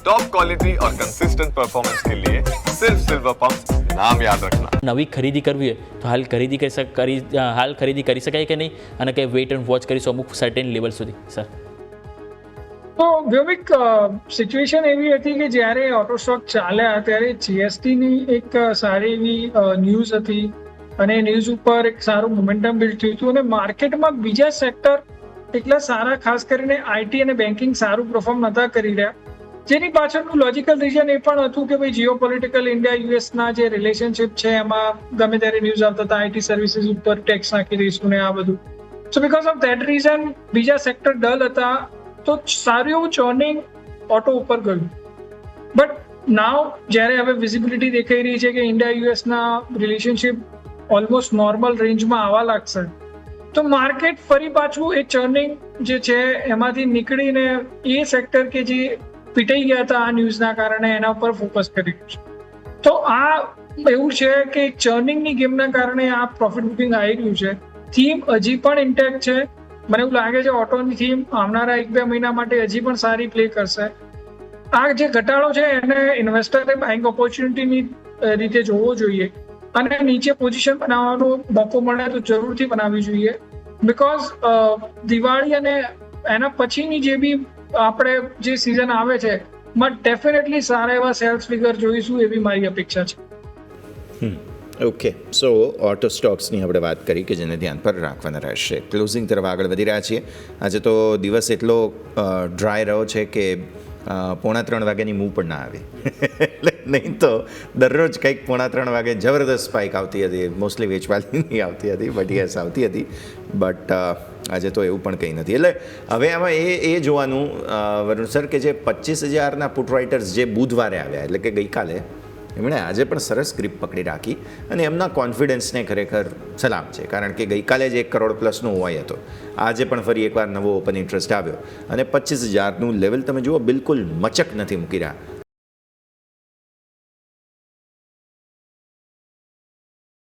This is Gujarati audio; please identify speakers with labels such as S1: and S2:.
S1: टॉप क्वालिटी और कंसिस्टेंट परफॉर्मेंस के लिए सिर्फ सिल्वर पंप नाम याद रखना
S2: નવી ખરીદી કરવી હોય તો હાલ ખરીદી કરી શક કરી અ, હાલ ખરીદી કરી શકાય કે નહીં અને કે વેઇટ એન્ડ વોચ કરીશું અમુક સર્ટેન લેવલ સુધી સર
S3: તો વ્યોમિક સિચ્યુએશન એવી હતી કે જ્યારે ઓટો સ્ટોક ચાલ્યા ત્યારે જીએસટીની એક અ, સારી એવી ન્યૂઝ હતી અને ન્યૂઝ ઉપર એક સારું મોમેન્ટમ બિલ્ડ થયું હતું અને માર્કેટમાં બીજા સેક્ટર એટલા સારા ખાસ કરીને આઈટી અને બેન્કિંગ સારું પરફોર્મ નતા કરી રહ્યા જેની પાછળનું લોજિકલ રીઝન એ પણ હતું કે ભાઈ જીઓ પોલિટિકલ ઇન્ડિયા યુએસના જે રિલેશનશિપ છે, એમાં ગમે ત્યારે ન્યૂઝ આવતા હતા આઈટી સર્વિસીસ ઉપર ટેક્સ નાખી દઈશું ને આ બધું. So because of that reason બીજા સેક્ટર ડલ હતા, તો સારું એવું ચોર્નિંગ ઓટો ઉપર ગયું. બટ નાવ જ્યારે હવે વિઝિબિલિટી દેખાઈ રહી છે કે ઇન્ડિયા યુએસના રિલેશનશિપ ઓલમોસ્ટ નોર્મલ રેન્જમાં આવવા લાગશે, તો માર્કેટ ફરી પાછું એ ચર્નિંગ જે છે, એમાંથી નીકળીને એ સેક્ટર કે જે પીટાઈ ગયા હતા આ ન્યૂઝના કારણે એના ઉપર ફોકસ કરી છે. તો આ એવું છે કે ચર્નિંગની ગેમના કારણે આ પ્રોફિટ બુકિંગ આવી રહ્યું છે. થીમ હજી પણ ઇન્ટેક્ટ છે. મને એવું લાગે છે ઓટોની થીમ આવનારા એક બે મહિના માટે હજી પણ સારી પ્લે કરશે. આ જે ઘટાડો છે એને ઇન્વેસ્ટરે બાઇંગ ઓપોર્ચ્યુનિટીની રીતે જોવો જોઈએ. અને નીચે પોઝિશન બનાવવાનો મોકો મળે તો જરૂરથી બનાવવી જોઈએ. બિકોઝ દિવાળી અને એના પછીની જે બી આપણે જે સિઝન આવે છે, માં ડેફિનેટલી સારા એવા સેલ્સ ફિગર જોઈશું એવી મારી અપેક્ષા છે.
S4: ઓકે સો ઓટો સ્ટોક્સની આપણે વાત કરી કે જેને ધ્યાન પર રાખવાના રહેશે. ક્લોઝિંગ તરફ આગળ વધી રહ્યા છીએ. આજે તો દિવસ એટલો ડ્રાય રહ્યો છે કે પોણા ત્રણ વાગ્યાની મૂવ પણ ના આવી. એટલે નહીં તો દરરોજ કંઈક પોણા ત્રણ વાગે જબરદસ્ત સ્પાઇક આવતી હતી. મોસ્ટલી વેચવાલીની આવતી હતી બટ યસ આવતી હતી. બટ આજે તો એવું પણ કંઈ નથી. એટલે હવે આમાં એ એ જોવાનું વરુણ સર કે જે પચીસ હજારના પુટ રાઇટર્સ જે બુધવારે આવ્યા, એટલે કે ગઈકાલે, એમણે આજે પણ સરસ ગ્રીપ પકડી રાખી અને એમના કોન્ફિડન્સને ખરેખર સલામ છે. કારણ કે ગઈકાલે જ એક કરોડ પ્લસનો હોય હતો. આજે પણ ફરી એકવાર નવો ઓપન ઇન્ટરેસ્ટ આવ્યો. અને પચીસ હજારનું લેવલ તમે જુઓ, બિલકુલ મચક નથી મૂકી રહ્યા.